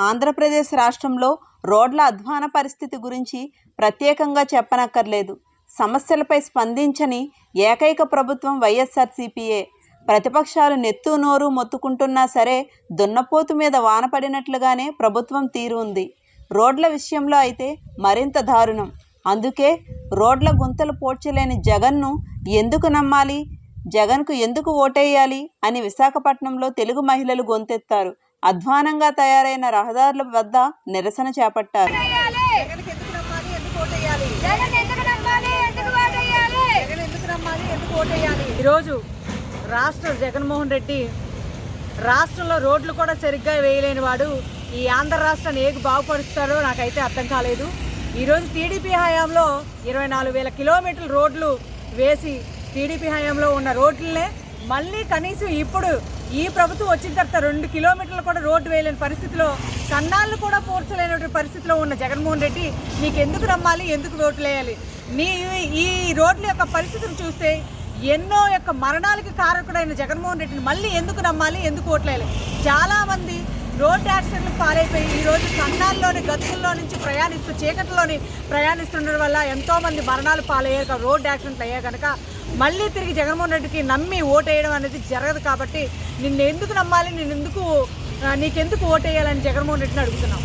ఆంధ్రప్రదేశ్ రాష్ట్రంలో రోడ్ల అధ్వాన పరిస్థితి గురించి ప్రత్యేకంగా చెప్పనక్కర్లేదు. సమస్యలపై స్పందించని ఏకైక ప్రభుత్వం వైఎస్ఆర్సీపీఏ ప్రతిపక్షాలు నెత్తు నోరు మొత్తుకుంటున్నా సరే దున్నపోతు మీద వాన పడినట్లుగానే ప్రభుత్వం తీరు ఉంది. రోడ్ల విషయంలో అయితే మరింత దారుణం. అందుకే రోడ్ల గుంతలు పోడ్చలేని జగన్ను ఎందుకు నమ్మాలి? జగన్కు ఎందుకు ఓటేయాలి? అని విశాఖపట్నంలో తెలుగు మహిళలు గొంతెత్తారు. అధ్వానంగా తయారైన రహదారుల వద్ద నిరసన చేపట్టారు. జగన్కి ఎందుకు నమ్మాలి? ఎందుకు ఓటేయాలి? జగన్ ఎందుకు నమ్మాలి? ఎందుకు ఓటేయాలి? జగన్ ఎందుకు నమ్మాలి? ఎందుకు ఓటేయాలి? ఈరోజు రాష్ట్ర జగన్మోహన్ రెడ్డి రాష్ట్రంలో రోడ్లు కూడా సరిగ్గా వేయలేని వాడు ఈ ఆంధ్ర రాష్ట్రాన్ని ఏది బాగుపరుస్తాడో నాకైతే అర్థం కాలేదు. ఈరోజు టీడీపీ హయాంలో ఇరవై నాలుగు వేల కిలోమీటర్ల రోడ్లు వేసి టీడీపీ హయాంలో ఉన్న రోడ్లనే మళ్ళీ కనీసం ఇప్పుడు ఈ ప్రభుత్వం వచ్చిన తర్వాత రెండు కిలోమీటర్లు కూడా రోడ్డు వేయలేని పరిస్థితిలో కన్నాళ్ళు కూడా పూడ్చలేనటువంటి పరిస్థితిలో ఉన్న జగన్మోహన్ రెడ్డి నీకు ఎందుకు నమ్మాలి ఎందుకు ఓట్లు వేయాలి నీ ఈ రోడ్ల యొక్క పరిస్థితిని చూస్తే ఎన్నో యొక్క మరణాలకి కారకుడైన జగన్మోహన్ రెడ్డిని మళ్ళీ ఎందుకు నమ్మాలి ఎందుకు ఓట్లేయాలి చాలామంది రోడ్ యాక్సిడెంట్లు పాలైపోయి ఈ రోజు కన్నాల్లోని గతుల్లో నుంచి ప్రయాణిస్తూ చీకటిలోని ప్రయాణిస్తుండడం వల్ల ఎంతోమంది మరణాలు పాలయ్యాక రోడ్ యాక్సిడెంట్లు అయ్యాయి కనుక మళ్ళీ తిరిగి జగన్మోహన్ రెడ్డికి నమ్మి ఓటేయడం అనేది జరగదు కాబట్టి నిన్ను ఎందుకు నమ్మాలి నేను ఎందుకు నీకెందుకు ఓటేయాలని జగన్మోహన్ రెడ్డిని అడుగుతున్నాం.